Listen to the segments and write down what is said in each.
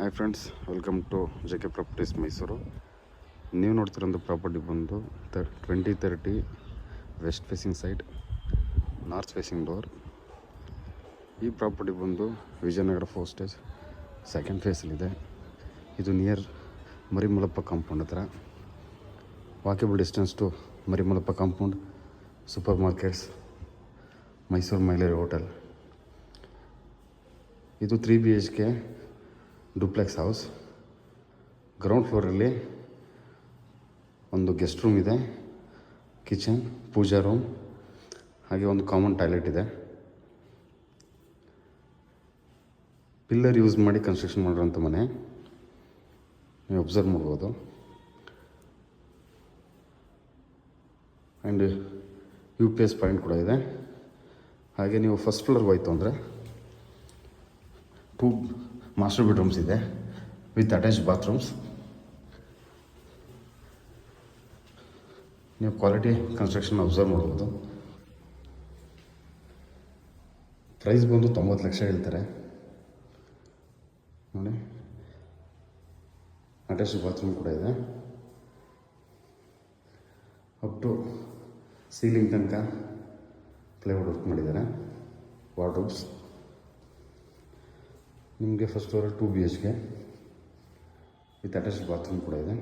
Hi friends welcome to J K properties Mysuru ನೀವು ನೋಡ್ತಿರೋಂಥ property ಬಂದು ತ twenty thirty west facing side north facing door ಈ property ಬಂದು ವಿಜಯನಗರ ಫೋರ್ ಸ್ಟೇಜ್ ಸೆಕೆಂಡ್ ಫೇಸಲ್ಲಿದೆ ಇದು. ನಿಯರ್ ಮರಿಮಲಪ್ಪ ಕಾಂಪೌಂಡ್ ಹತ್ರ. Walkable distance to Marimallappa compound super markets Mysuru Mylari hotel ಇದು three B H K duplex house. Ground ಫ್ಲೋರಲ್ಲಿ ಒಂದು guest room ಇದೆ, kitchen, ಪೂಜಾ room, ಹಾಗೆ ಒಂದು ಕಾಮನ್ ಟಾಯ್ಲೆಟ್ ಇದೆ. ಪಿಲ್ಲರ್ ಯೂಸ್ ಮಾಡಿ ಕನ್ಸ್ಟ್ರಕ್ಷನ್ ಮಾಡಿರೋಂಥ ಮನೆ. ನೀವು ಅಬ್ಸರ್ವ್ ಮಾಡ್ಬೋದು. And U P S point ಕೂಡ ಇದೆ. ಹಾಗೆ ನೀವು ಫಸ್ಟ್ ಫ್ಲೋರ್ಗೆ ಹೋಯ್ತು ಅಂದರೆ ಟೂ ಮಾಸ್ಟರ್ ಬೆಡ್ರೂಮ್ಸ್ ಇದೆ ವಿತ್ ಅಟ್ಯಾಚ್ ಬಾತ್ರೂಮ್ಸ್ ನೀವು ಕ್ವಾಲಿಟಿ ಕನ್ಸ್ಟ್ರಕ್ಷನ್ ಅಬ್ಸರ್ವ್ ಮಾಡ್ಬೋದು. ಪ್ರೈಸ್ ಬಂದು ತೊಂಬತ್ತು ಲಕ್ಷ ಹೇಳ್ತಾರೆ. ನೋಡಿ. ಅಟ್ಯಾಚ್ ಬಾತ್ರೂಮ್ ಕೂಡ ಇದೆ. ಅಪ್ ಟು ಸೀಲಿಂಗ್ ತನಕ ಪ್ಲೇವುಡ್ ವರ್ಕ್ ಮಾಡಿದ್ದಾರೆ. ವಾರ್ಡ್ರೂಬ್ಸ್ ನಿಮಗೆ first ಫ್ಲೋರಲ್ಲಿ two B H K with attach bathroom ಕೂಡ ಇದೆ.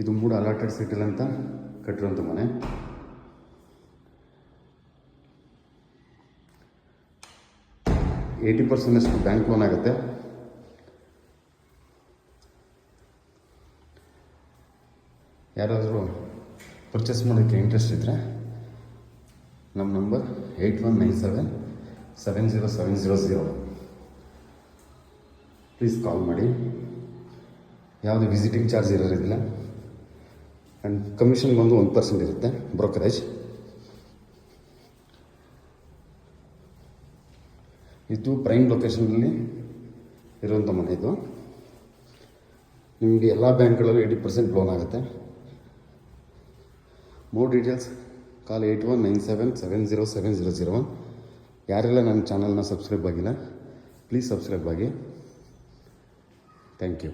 ಇದು ಮೂರು ಅಲಾಟೆಡ್ ಸಿಟಿಲ್ ಅಂತ ಕಟ್ಟಿರೋಂಥ ಮನೆ. ಏಯ್ಟಿ ಪರ್ಸೆಂಟಷ್ಟು ಬ್ಯಾಂಕ್ ಲೋನ್ ಆಗುತ್ತೆ. ಯಾರಾದರೂ ಪರ್ಚೇಸ್ ಮಾಡೋಕ್ಕೆ ಇಂಟ್ರೆಸ್ಟ್ ಇದ್ದರೆ ನಮ್ಮ number eight one nine seven seven zero seven zero zero please call ಮಾಡಿ. ಯಾವುದೇ ವಿಸಿಟಿಂಗ್ ಚಾರ್ಜ್ ಇರೋದಿಲ್ಲ ಆ್ಯಂಡ್ ಕಮಿಷನ್ ಬಂದು ಒಂದು ಪರ್ಸೆಂಟ್ ಇರುತ್ತೆ ಬ್ರೋಕರೇಜ್ ಇದು ಪ್ರೈಮ್ ಲೊಕೇಶನಲ್ಲಿ ಇರುವಂಥ ಮನೆ ಇದು. ನಿಮಗೆ ಎಲ್ಲ ಬ್ಯಾಂಕ್ಗಳಲ್ಲೂ ಏಯ್ಟಿ ಪರ್ಸೆಂಟ್ ಲೋನ್ ಆಗುತ್ತೆ. More details call eight one nine seven seven zero seven zero zero. One ಯಾರೆಲ್ಲ ನನ್ನ ಚಾನಲ್ನ ಸಬ್ಸ್ಕ್ರೈಬ್ ಆಗಿಲ್ಲ ಪ್ಲೀಸ್ ಸಬ್ಸ್ಕ್ರೈಬ್ ಆಗಿ. Thank you